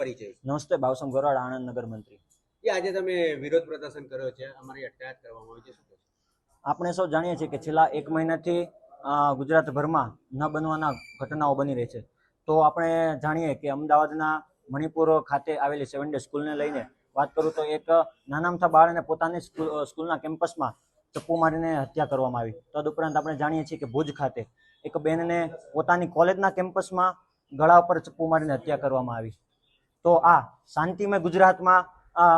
પરિચય નમસ્તે ભાવસમ ગોરાડ આણંદ નગર મંત્રી. એ આજે તમે વિરોધ પ્રદર્શન કર્યો છે અમારી અટકાયત કરવામાં આવી છે આપણે સૌ જાણીએ છીએ કે છેલ્લા એક મહિનાથી ગુજરાતભરમાં ન બનવાના ઘટનાઓ બની રહી છે. તો આપણે જાણીએ કે અમદાવાદના મણિપુર ખાતે આવેલી સેવન ડે સ્કૂલને લઈને વાત કરું તો એક નાનામથા બાળને પોતાની સ્કૂલ સ્કૂલના કેમ્પસમાં ચપ્પુ મારીને હત્યા કરવામાં આવી. તદુપરાંત આપણે જાણીએ છીએ કે ભુજ ખાતે એક બેનને પોતાની કોલેજના કેમ્પસમાં ગળા ઉપર ચપ્પુ મારીને હત્યા કરવામાં આવી. તો આ શાંતિમય ગુજરાતમાં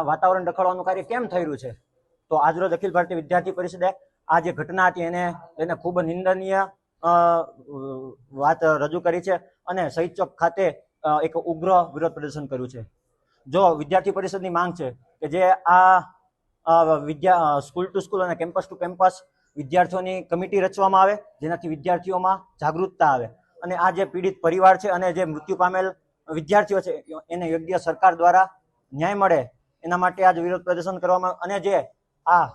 વાતાવરણ રખડવાનું કાર્ય કેમ રહ્યું છે? તો આજરોજ અખિલ ભારતીય વિદ્યાર્થી પરિષદે આ જે ઘટના હતી એને એને ખૂબ નિંદનીય વાત રજૂ કરી છે અને શહીદ ચોક ખાતે એક ઉગ્ર વિરોધ પ્રદર્શન કર્યું છે. જો વિદ્યાર્થી પરિષદની માંગ છે કે જે આ વિદ્યા સ્કૂલ ટુ સ્કૂલ અને કેમ્પસ ટુ કેમ્પસ વિદ્યાર્થીઓની કમિટી રચવામાં આવે, જેનાથી વિદ્યાર્થીઓમાં જાગૃતતા આવે. અને આ જે પીડિત પરિવાર છે અને જે મૃત્યુ પામેલ વિદ્યાર્થીઓ છે, એને યોગ્ય સરકાર દ્વારા ન્યાય મળે, એના માટે આજ વિરોધ પ્રદર્શન કરવામાં, અને જે આ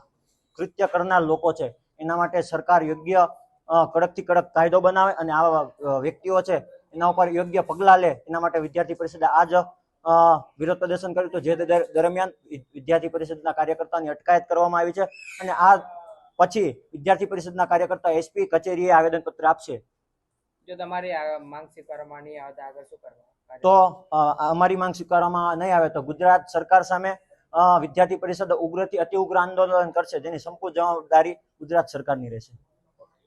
કૃત્ય કરનાર લોકો છે, એના માટે સરકાર યોગ્ય કડકથી કડક કાયદો બનાવે અને આવા વ્યક્તિઓ છે, એના ઉપર યોગ્ય પગલાં લે, એના માટે વિદ્યાર્થી પરિષદે આજ વિરોધ પ્રદર્શન કર્યું હતું, જે દરમિયાન વિદ્યાર્થી પરિષદના કાર્યકર્તાની અટકાયત કરવામાં આવી છે, અને આ પછી વિદ્યાર્થી પરિષદના કાર્યકર્તા એસપી કચેરીએ આવેદનપત્ર આપશે. જો તમારી માંગ સ્વીકારવાની આવે આગળ શું કરવા તો અમારી માંગ સ્વીકારવામાં નહીં આવે તો ગુજરાત સરકાર સામે વિદ્યાર્થી પરિષદ ઉગ્રથી અતિ ઉગ્ર આંદોલન કરશે, જેની સંપૂર્ણ જવાબદારી ગુજરાત સરકારની રહેશે.